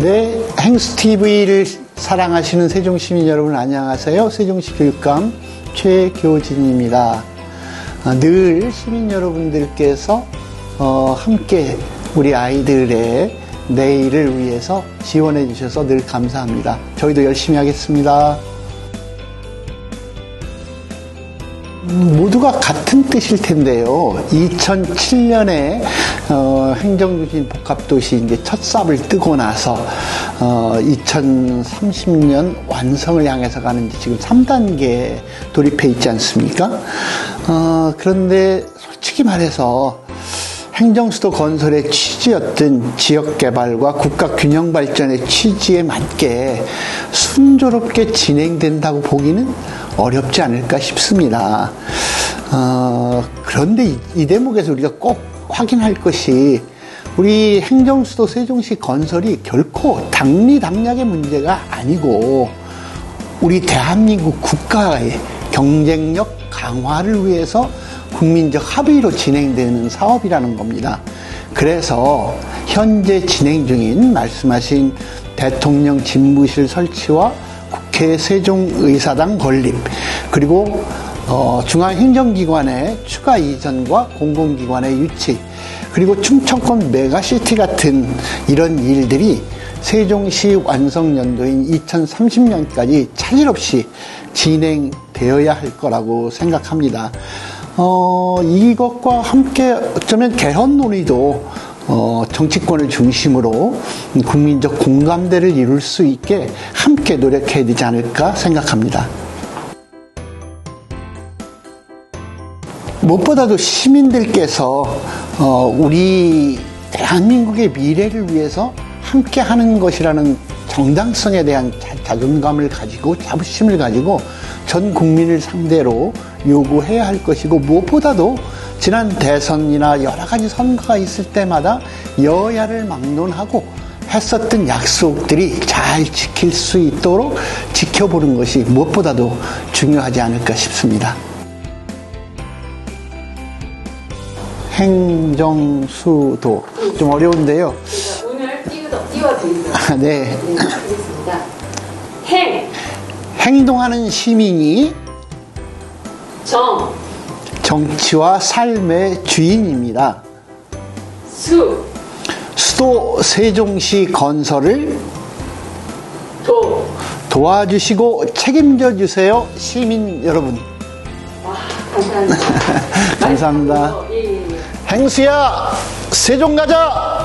네, 행스TV를 사랑하시는 세종시민 여러분 안녕하세요. 세종시 교육감 최교진입니다. 아, 늘 시민 여러분들께서 어, 함께 우리 아이들의 내일을 위해서 지원해 주셔서 늘 감사합니다. 저희도 열심히 하겠습니다. 음, 모두가 같은 뜻일 텐데요. 2007년에 어, 행정중심 복합도시 이제 첫 삽을 뜨고 나서 어, 2030년 완성을 향해서 가는 이제 지금 3단계 돌입해 있지 않습니까? 어, 그런데 솔직히 말해서 행정수도 건설의 취지였던 지역개발과 국가균형발전의 취지에 맞게 순조롭게 진행된다고 보기는 어렵지 않을까 싶습니다. 어, 그런데 이, 이 대목에서 우리가 꼭 확인할 것이 우리 행정수도 세종시 건설이 결코 당리당략의 문제가 아니고 우리 대한민국 국가의 경쟁력 강화를 위해서 국민적 합의로 진행되는 사업이라는 겁니다. 그래서 현재 진행 중인 말씀하신 대통령 집무실 설치와 국회 세종의사당 건립 그리고 어, 중앙행정기관의 추가 이전과 공공기관의 유치 그리고 충청권 메가시티 같은 이런 일들이 세종시 완성 연도인 2030년까지 차질 없이 진행되어야 할 거라고 생각합니다. 어, 이것과 함께 어쩌면 개헌 논의도 어, 정치권을 중심으로 국민적 공감대를 이룰 수 있게 함께 노력해야 되지 않을까 생각합니다. 무엇보다도 시민들께서 어, 우리 대한민국의 미래를 위해서 함께 하는 것이라는 정당성에 대한 자, 존감을 가지고 자부심을 가지고 전 국민을 상대로 요구해야 할 것이고 무엇보다도 지난 대선이나 여러 가지 선거가 있을 때마다 여야를 막론하고 했었던 약속들이 잘 지킬 수 있도록 지켜보는 것이 무엇보다도 중요하지 않을까 싶습니다. 행정수도 좀 어려운데요. 오늘 띄워, 띄워드리도록 아, 네. 행, 행동하는 시민이 정, 정치와 삶의 주인입니다. 수, 수도 세종시 건설을 도. 도와주시고 책임져 주세요, 시민 여러분. 와, 감사합니다. 감사합니다. 행수야, 세종 가자!